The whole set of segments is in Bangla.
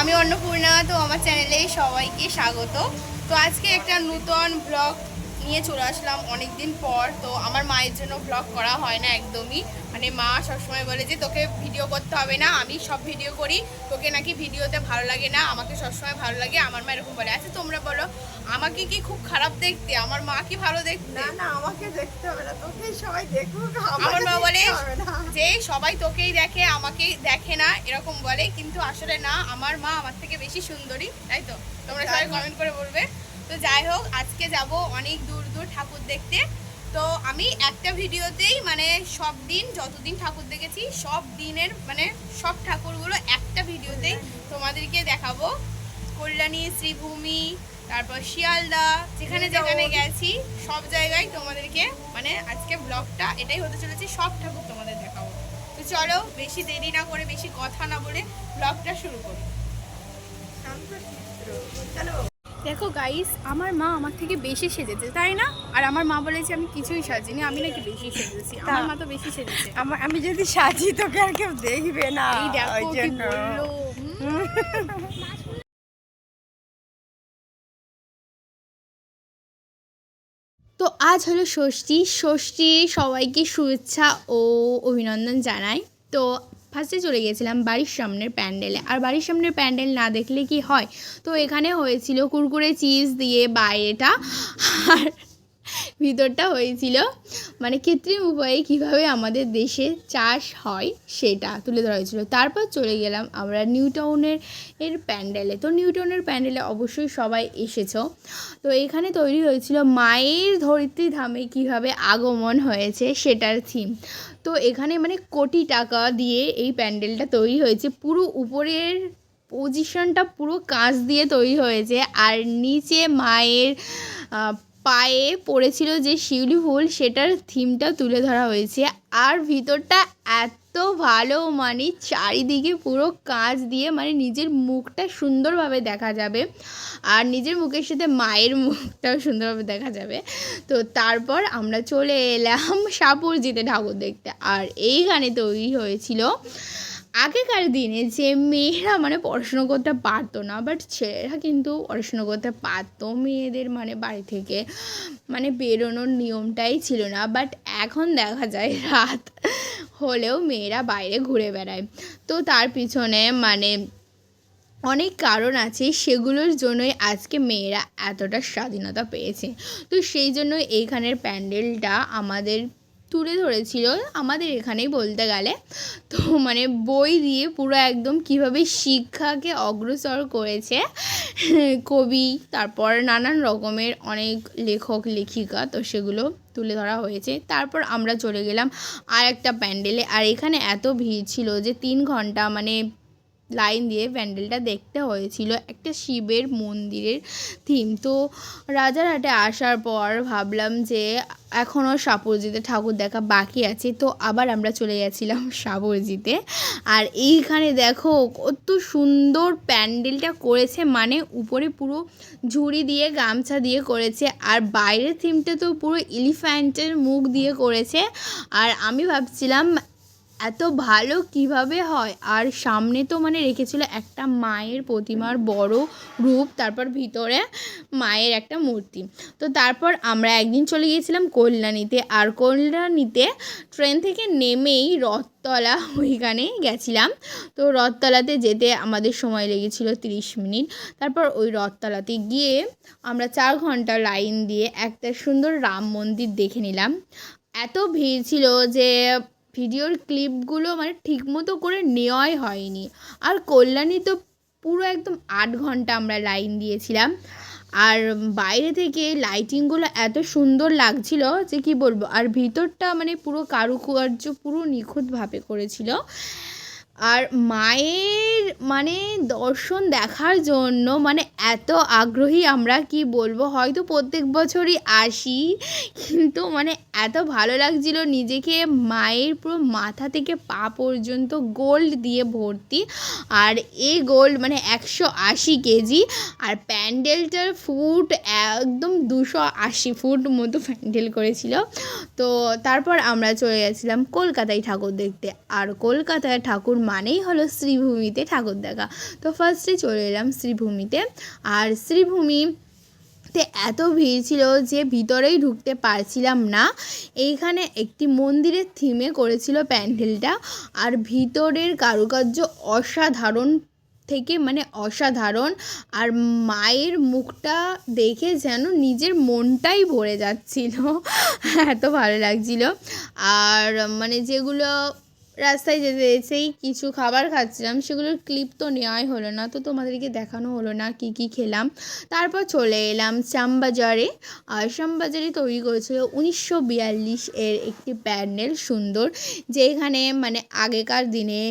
আমি অন্নপূর্ণা তো আমার চ্যানেলে সবাইকে স্বাগত। তো আজকে একটা নূতন ব্লগ নিয়ে চলে আসলাম অনেক দিন পর। তো আমার মায়ের জন্য ব্লগ করা হয় না একদমই। মানে মা সবসময় বলে যে তোকে ভিডিও করতে হবে না আমি সব ভিডিও করি। তোকে নাকি ভিডিওতে ভালো লাগে না আমাকে সবসময় ভালো লাগে আমার মা এরকম বলে। আচ্ছা তোমরা বলো আমাকে কি খুব খারাপ দেখতে? আমার মা কি ভালো দেখতে? না না আমাকে দেখতে হবে না তোকে সবাই দেখুক আমার মা বলে। যে সবাই তোকেই দেখে আমাকে দেখে না এরকম বলে। কিন্তু আসলে না আমার মা আমার থেকে বেশি সুন্দরী তাই তো? তোমরা সবাই কমেন্ট করে বলবে। তো যাই হোক আজকে যাব অনেক দূর দূর ঠাকুর দেখতে। তো আমি একটা ভিডিওতেই মানে সব দিন যতদিন ঠাকুর দেখেছি সব দিনের মানে সব ঠাকুরগুলো একটা ভিডিওতেই তোমাদেরকে দেখাবো। কল্যাণী শ্রীভূমি তারপর শিয়ালদা যেখানে যেখানে গেছি সব জায়গায় তোমাদেরকে মানে আজকে ব্লগটা এটাই হতে চলেছে সব ঠাকুর তোমাদের দেখাবো। তো চলো বেশি দেরি না করে বেশি কথা না বলে ব্লগটা শুরু করি। চলো। দেখো গাইস আমার মা আমার থেকে বেশি সেজেছে তাই না? আর আমার মা বলেছে আমি কিছুই সাজিনি আমি নাকি বেশি সেজেছি। আমার মা তো বেশি সেজেছে। আমার আমি যদি সাজি তোকে আর কেউ দেখবে না এই দেখো কি বলল তো আজ হলো ষষ্ঠী। ষষ্ঠী সবাইকে শুভেচ্ছা ও অভিনন্দন জানাই। তো ফার্স্টে চলে গিয়েছিলাম বাড়ির সামনের প্যান্ডেলে। আর বাড়ির সামনের প্যান্ডেল না দেখলে কি হয়? তো এখানে হয়েছিল কুরকুরে চিজ দিয়ে বাইরেটা আর ভিতরটা হয়েছিল। মানে কৃত্রিম উপায়ে কীভাবে আমাদের দেশে চাষ হয় সেটা তুলে ধরা হয়েছিল। তারপর চলে গেলাম আমরা নিউটাউনের এর প্যান্ডেলে। তো নিউটাউনের প্যান্ডেলে অবশ্যই সবাই এসেছ। তো এখানে তৈরি হয়েছিল মায়ের ধরিত্রী ধামে কীভাবে আগমন হয়েছে সেটার থিম তো এখানে মানে কোটি টাকা দিয়ে এই প্যান্ডেলটা তৈরি হয়েছে। পুরো উপরের পজিশনটা পুরো কাঁচ দিয়ে তৈরি হয়েছে। আর নিচে মায়ের পায়ে পড়েছিল যে শিউলি ফুল, সেটার থিমটা তুলে ধরা হয়েছে। আর ভিতরটা এত ভালো মানে চারিদিকে পুরো কাঁচ দিয়ে মানে নিজের মুখটা সুন্দরভাবে দেখা যাবে। আর নিজের মুখের সাথে মায়ের মুখটাও সুন্দরভাবে দেখা যাবে। তো তারপর আমরা চলে এলাম সাপুরজিতে ঠাকুর দেখতে। আর এইখানে তৈরি হয়েছিল আগেকার দিনে যে মেয়েরা মানে পড়াশুনো করতে পারতো না বাট ছেলেরা কিন্তু পড়াশুনো করতে পারতো মেয়েদের মানে বাড়ি থেকে। মানে বেরোনোর নিয়মটাই ছিল না বাট এখন দেখা যায় রাত হলেও মেয়েরা বাইরে ঘুরে বেড়ায়। তো তার পিছনে মানে অনেক কারণ আছে, সেগুলোর জন্যই আজকে মেয়েরা এতটা স্বাধীনতা পেয়েছে। তো সেই জন্য এইখানের প্যান্ডেলটা আমাদের তুলে ধরেছিল আমাদের এখানেই বলতে গেলে। তো মানে বই দিয়ে পুরো একদম কীভাবে শিক্ষাকে অগ্রসর করেছে, কবি, তারপর নানান রকমের অনেক লেখক, লেখিকা, তো সেগুলো তুলে ধরা হয়েছে। তারপর আমরা চলে গেলাম আর একটা প্যান্ডেলে। আর এখানে এত ভিড় ছিল যে তিন ঘণ্টা মানে লাইন দিয়ে প্যান্ডেলটা দেখতে হয়েছিল একটা শিবের মন্দিরের থিম তো রাজারহাটে আসার পর ভাবলাম যে এখনও সাপুরজিতে ঠাকুর দেখা বাকি আছে, তো আবার আমরা চলে গেছিলাম সাপুরজিতে। আর এইখানে দেখো কত সুন্দর প্যান্ডেলটা করেছে মানে উপরে পুরো ঝুড়ি দিয়ে, গামছা দিয়ে করেছে, আর বাইরের থিমটা তো পুরো এলিফ্যান্টের মুখ দিয়ে করেছে। আর আমি ভাবছিলাম এত ভালো কীভাবে হয়? আর সামনে তো মানে রেখেছিল একটা মায়ের প্রতিমার বড় রূপ, তারপর ভিতরে মায়ের একটা মূর্তি। তো তারপর আমরা একদিন চলে গিয়েছিলাম কল্যাণীতে, আর কল্যাণীতে ট্রেন থেকে নেমেই রথতলা ওইখানে গেছিলাম। তো রথতলাতে যেতে আমাদের সময় লেগেছিল তিরিশ মিনিট। তারপর ওই রথতলাতে গিয়ে আমরা চার ঘণ্টা লাইন দিয়ে একটা সুন্দর রাম মন্দির দেখে নিলাম। এত ভিড় ছিল যে ভিডিওর ক্লিপগুলো মানে ঠিকমতো করে নেওয়াই হয়নি। আর কল্যাণী তো পুরো একদম আট ঘণ্টা আমরা লাইন দিয়েছিলাম। আর বাইরে থেকে লাইটিংগুলো এত সুন্দর লাগছিল যে কি বলব, আর ভিতরটা মানে পুরো কারুকার্য পুরো নিখুঁতভাবে করেছিল। আর মায়ের মানে দর্শন দেখার জন্য মানে এত আগ্রহী আমরা কি বলব? হয়তো প্রত্যেক বছরই আসি, কিন্তু মানে এত ভালো লাগছিল নিজেকে মায়ের পুরো মাথা থেকে পা পর্যন্ত গোল্ড দিয়ে ভর্তি। আর এই গোল্ড মানে একশো আশি কেজি। আর প্যান্ডেলটার ফুট একদম দুশো আশি ফুট মতো প্যান্ডেল করেছিল। তো তারপর আমরা চলে গেছিলাম কলকাতায় ঠাকুর দেখতে। আর কলকাতায় ঠাকুর মানেই হলো শ্রীভূমিতে ঠাকুর দেখা। তো ফার্স্টে চলে এলাম শ্রীভূমিতে। আর শ্রীভূমি তে এত ভিড় ছিল যে ভিতরেই ঢুকতে পারছিলাম না। এইখানে একটি মন্দিরের থিমে করেছিল প্যান্ডেলটা। আর ভিতরের কারুকার্য অসাধারণ থেকে মানে অসাধারণ। আর মায়ের মুখটা দেখে যেন নিজের মনটাই ভরে যাচ্ছিল। এত ভালো লাগছিল। আর মানে যেগুলো রাস্তায় যেতে যেতেই কিছু খাবার খাচ্ছিলাম। সেগুলোর ক্লিপ তো নেওয়াই হলো না, তো তোমাদেরকে দেখানো হলো না কি কি খেলাম। তারপর চলে এলাম শ্যামবাজারে। আর শ্যামবাজারে তৈরি করেছিল উনিশশো বিয়াল্লিশ এর একটি প্যান্ডেল সুন্দর, যেখানে মানে আগেকার দিনে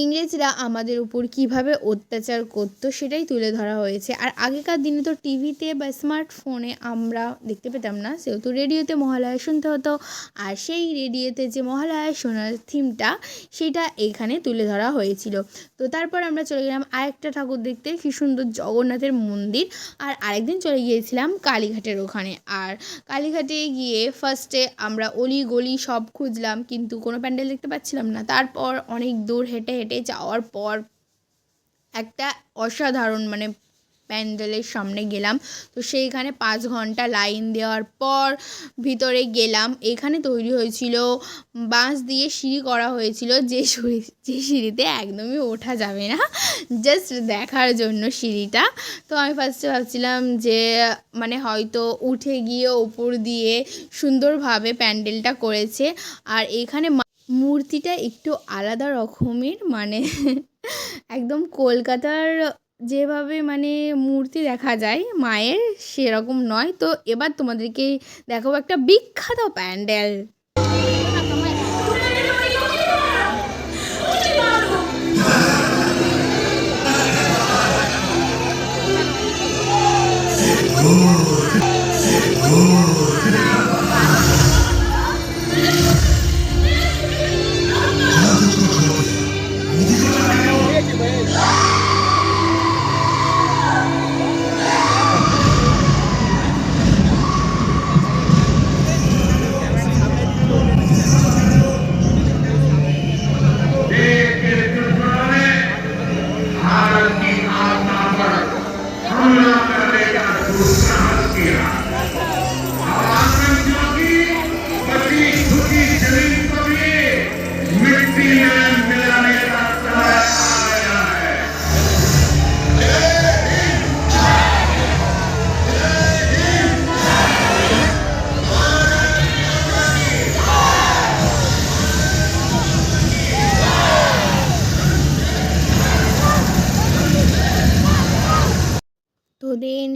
ইংরেজরা আমাদের উপর কীভাবে অত্যাচার করতো সেটাই তুলে ধরা হয়েছে। আর আগেকার দিনে তো টিভিতে বা স্মার্টফোনে আমরা দেখতে পেতাম না, সেহেতু রেডিওতে মহালয়া শুনতে হতো। আর সেই রেডিওতে যে মহালয়া শোনার থিমটা, সেটা এখানে তুলে ধরা হয়েছিল। তো তারপর আমরা চলে গেলাম আরেকটা ঠাকুর দেখতে কি সুন্দর জগন্নাথের মন্দির। আর আরেকদিন চলে গিয়েছিলাম কালীঘাটের ওখানে। আর কালীঘাটে গিয়ে ফার্স্টে আমরা অলি গলি সব খুঁজলাম, কিন্তু কোনো প্যান্ডেল দেখতে পাচ্ছিলাম না। তারপর অনেক দূর হেঁটে হেঁটে যাওয়ার পর একটা অসাধারণ মানে প্যান্ডেলের সামনে গেলাম। তো সেইখানে পাঁচ ঘণ্টা লাইন দেওয়ার পর ভিতরে গেলাম। এখানে তৈরি হয়েছিল, বাঁশ দিয়ে সিঁড়ি করা হয়েছিল। যে সিঁড়ি, যে সিঁড়িতে একদমই ওঠা যাবে না জাস্ট দেখার জন্য সিঁড়িটা। তো আমি ফার্স্টে ভাবছিলাম যে মানে হয়তো উঠে গিয়ে ওপর দিয়ে সুন্দরভাবে প্যান্ডেলটা করেছে। আর এখানে মূর্তিটা একটু আলাদা রকমের মানে একদম কলকাতার যেভাবে মানে মূর্তি দেখা যায়, মায়ের সেরকম নয়। তো এবার তোমাদেরকে দেখাবো একটা বিখ্যাত প্যান্ডেল।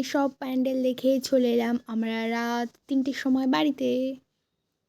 সব প্যান্ডেল দেখে চলে এলাম আমরা রাত তিনটের সময় বাড়িতে।